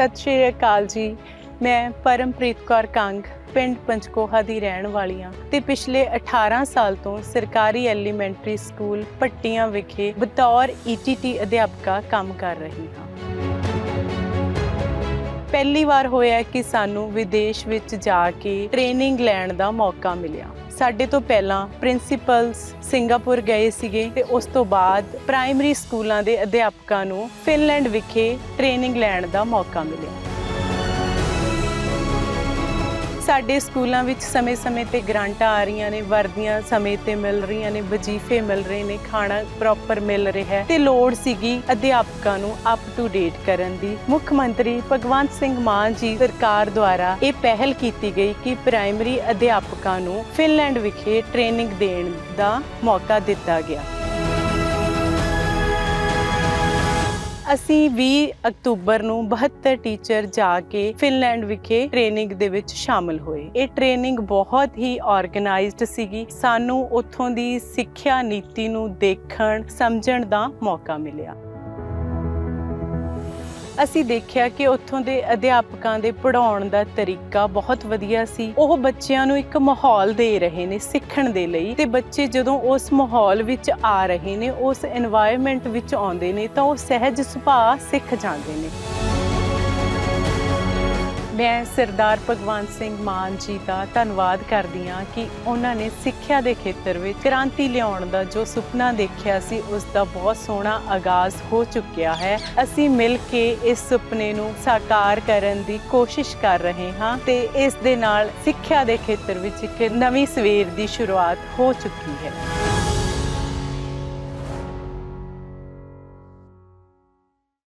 ਸਤਿ ਸ਼੍ਰੀ ਅਕਾਲ ਜੀ। ਮੈਂ ਪਰਮਪ੍ਰੀਤ ਕੌਰ ਕੰਗ, ਪਿੰਡ ਪੰਚਕੋਹਾ ਦੀ ਰਹਿਣ ਵਾਲੀ ਹਾਂ ਤੇ ਪਿਛਲੇ 18 ਸਾਲ ਤੋਂ ਸਰਕਾਰੀ ਐਲੀਮੈਂਟਰੀ ਸਕੂਲ ਪੱਟੀਆਂ ਵਿਖੇ ਬਤੌਰ ਈਟੀਟੀ ਅਧਿਆਪਕਾ ਕੰਮ ਕਰ ਰਹੀ ਹਾਂ। ਪਹਿਲੀ ਵਾਰ ਹੋਇਆ ਕਿ ਸਾਨੂੰ ਵਿਦੇਸ਼ ਵਿੱਚ ਜਾ ਕੇ ਟ੍ਰੇਨਿੰਗ ਲੈਣ ਦਾ ਮੌਕਾ ਮਿਲਿਆ। ਸਾਡੇ ਤੋਂ ਪਹਿਲਾਂ ਪ੍ਰਿੰਸੀਪਲਸ ਸਿੰਗਾਪੁਰ ਗਏ ਸੀਗੇ ਤੇ ਉਸ ਤੋਂ ਬਾਅਦ ਪ੍ਰਾਇਮਰੀ ਸਕੂਲਾਂ ਦੇ ਅਧਿਆਪਕਾਂ ਨੂੰ ਫਿਨਲੈਂਡ ਵਿਖੇ ਟ੍ਰੇਨਿੰਗ ਲੈਣ ਦਾ ਮੌਕਾ ਮਿਲਿਆ। ਸਾਡੇ ਸਕੂਲਾਂ ਵਿੱਚ ਸਮੇਂ-ਸਮੇਂ ਤੇ ਗ੍ਰਾਂਟਾਂ ਆ ਰਹੀਆਂ ਨੇ, ਵਰਦੀਆਂ ਸਮੇਂ ਤੇ ਮਿਲ ਰਹੀਆਂ ਨੇ, ਵਜ਼ੀਫੇ ਮਿਲ ਰਹੇ ਨੇ, ਖਾਣਾ ਪ੍ਰੋਪਰ ਮਿਲ ਰਿਹਾ ਹੈ ਤੇ ਲੋੜ ਸੀਗੀ ਅਧਿਆਪਕਾਂ ਨੂੰ ਅਪ ਟੂ ਡੇਟ ਕਰਨ ਦੀ। ਮੁੱਖ ਮੰਤਰੀ ਭਗਵੰਤ ਸਿੰਘ ਮਾਨ ਜੀ ਸਰਕਾਰ ਦੁਆਰਾ ਇਹ ਪਹਿਲ ਕੀਤੀ ਗਈ ਕਿ ਪ੍ਰਾਇਮਰੀ ਅਧਿਆਪਕਾਂ ਨੂੰ ਫਿਨਲੈਂਡ ਵਿਖੇ ਟ੍ਰੇਨਿੰਗ ਦੇਣ ਦਾ ਮੌਕਾ ਦਿੱਤਾ ਗਿਆ। ਅਸੀਂ 20 ਅਕਤੂਬਰ ਨੂੰ 72 ਟੀਚਰ ਜਾ ਕੇ ਫਿਨਲੈਂਡ ਵਿਖੇ ਟ੍ਰੇਨਿੰਗ ਦੇ ਵਿੱਚ ਸ਼ਾਮਲ ਹੋਏ। ਇਹ ਟ੍ਰੇਨਿੰਗ ਬਹੁਤ ਹੀ ਆਰਗੇਨਾਈਜ਼ਡ ਸੀਗੀ। ਸਾਨੂੰ ਉੱਥੋਂ ਦੀ ਸਿੱਖਿਆ ਨੀਤੀ ਨੂੰ ਦੇਖਣ, ਸਮਝਣ ਦਾ ਮੌਕਾ ਮਿਲਿਆ। ਅਸੀਂ ਦੇਖਿਆ ਕਿ ਉੱਥੋਂ ਦੇ ਅਧਿਆਪਕਾਂ ਦੇ ਪੜਾਉਣ ਦਾ ਤਰੀਕਾ ਬਹੁਤ ਵਧੀਆ ਸੀ। ਉਹ ਬੱਚਿਆਂ ਨੂੰ ਇੱਕ ਮਾਹੌਲ ਦੇ ਰਹੇ ਨੇ ਸਿੱਖਣ ਦੇ ਲਈ ਤੇ ਬੱਚੇ ਜਦੋਂ ਉਸ ਮਾਹੌਲ ਵਿੱਚ ਆ ਰਹੇ ਨੇ, ਉਸ এনवायरमेंट ਵਿੱਚ ਆਉਂਦੇ ਨੇ ਤਾਂ ਉਹ ਸਹਿਜ ਸੁਭਾਅ ਸਿੱਖ ਜਾਂਦੇ ਨੇ। ਮੈਂ ਸਰਦਾਰ ਭਗਵੰਤ ਸਿੰਘ ਮਾਨ ਜੀ ਦਾ ਧੰਨਵਾਦ ਕਰਦੀ ਹਾਂ ਕਿ ਉਹਨਾਂ ਨੇ ਸਿੱਖਿਆ ਦੇ ਖੇਤਰ ਵਿੱਚ ਕ੍ਰਾਂਤੀ ਲਿਆਉਣ ਦਾ ਜੋ ਸੁਪਨਾ ਦੇਖਿਆ ਸੀ, ਉਸ ਦਾ ਬਹੁਤ ਸੋਹਣਾ ਆਗਾਜ਼ ਹੋ ਚੁੱਕਿਆ ਹੈ। ਅਸੀਂ ਮਿਲ ਕੇ ਇਸ ਸੁਪਨੇ ਨੂੰ ਸਾਕਾਰ ਕਰਨ ਦੀ ਕੋਸ਼ਿਸ਼ ਕਰ ਰਹੇ ਹਾਂ ਤੇ ਇਸ ਦੇ ਨਾਲ ਸਿੱਖਿਆ ਦੇ ਖੇਤਰ ਵਿੱਚ ਇੱਕ ਨਵੀਂ ਸਵੇਰ ਦੀ ਸ਼ੁਰੂਆਤ ਹੋ ਚੁੱਕੀ ਹੈ।